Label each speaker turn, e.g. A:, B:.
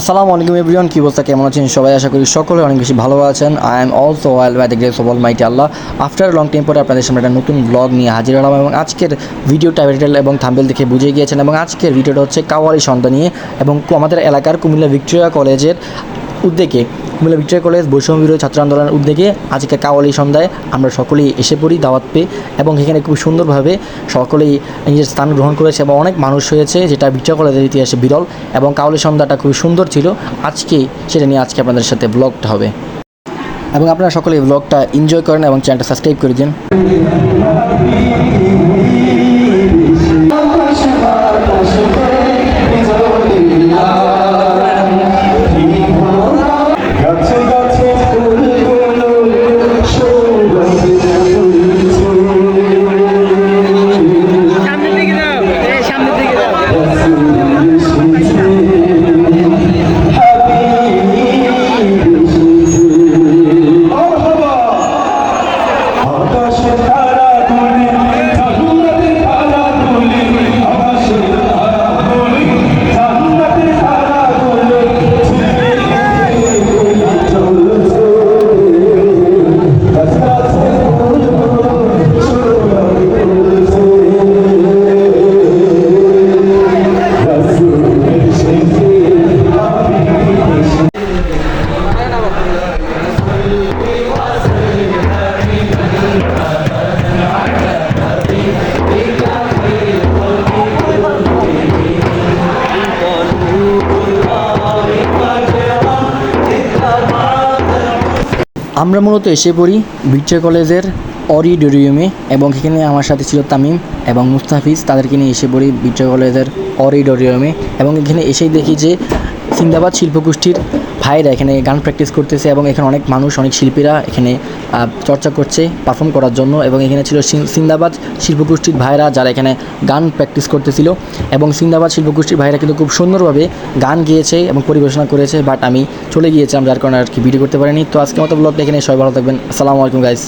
A: আসসালামু আলাইকুম এভরিওয়ান, কী অবস্থা, কেমন আছেন সবাই? আশা করি সকলে অনেক বেশি ভালো আছেন। I am also well by the grace of almighty Allah after long time পরে আপনাদের সামনে একটা নতুন ব্লগ নিয়ে হাজির হলাম এবং আজকের ভিডিও টাইটেল এবং থাম্বেল দেখে বুঝে গিয়েছেন এবং আজকের ভিডিওটা হচ্ছে কাওয়ালি সন্ধ্যা নিয়ে এবং আমাদের এলাকার কুমিল্লা ভিক্টোরিয়া কলেজের উদ্যোগে কুমিল্লা ভিক্টোরিয়া কলেজ বৈষম্য বিরোধী ছাত্র আন্দোলনের উদ্যোগে আজকে কাওয়ালি সন্ধ্যায় আমরা সকলেই এসে পড়ি দাওয়াত পেয়ে এবং এখানে খুব সুন্দরভাবে সকলেই নিজের স্থান গ্রহণ করেছে এবং অনেক মানুষ হয়েছে যেটা ভিক্টোরিয়া কলেজের ইতিহাসে বিরল এবং কাওয়ালি সন্ধ্যাটা খুব সুন্দর ছিল। আজকে সেটা নিয়ে আজকে আপনাদের সাথে ব্লগটা হবে। এবং আপনারা সকলে ব্লগটা এনজয় করেন এবং চ্যানেলটা সাবস্ক্রাইব করে দিন।
B: Thank you.
A: আমরা মূলত এসে পড়ি ভিক্টোরিয়া কলেজের অডিটোরিয়ামে এবং এখানে আমার সাথে ছিল তামিম এবং মুস্তাফিজ। তাদেরকে নিয়ে এসে পড়ি ভিক্টোরিয়া কলেজের অডিটোরিয়ামে এবং এখানে এসেই দেখি যে সিন্দাবাদ শিল্পগোষ্ঠীর ভাইরা এখানে গান প্র্যাকটিস করতেছে এবং এখানে অনেক মানুষ, অনেক শিল্পীরা এখানে চর্চা করছে পারফর্ম করার জন্য এবং এখানে ছিল সিন্দাবাদ শিল্পগোষ্ঠীর ভাইরা যারা এখানে গান প্র্যাকটিস করতেছিল এবং সিন্দাবাদ শিল্পগোষ্ঠীর ভাইরা কিন্তু খুব সুন্দরভাবে গান গিয়েছে এবং পরিবেশনা করেছে বাট আমি চলে গিয়েছিলাম, যার কারণে আর কি ভিডিও করতে পারিনি। তো আজকে মতো ব্লগটা এখানে, সবাই ভালো থাকবেন। আসসালামু আলাইকুম গাইস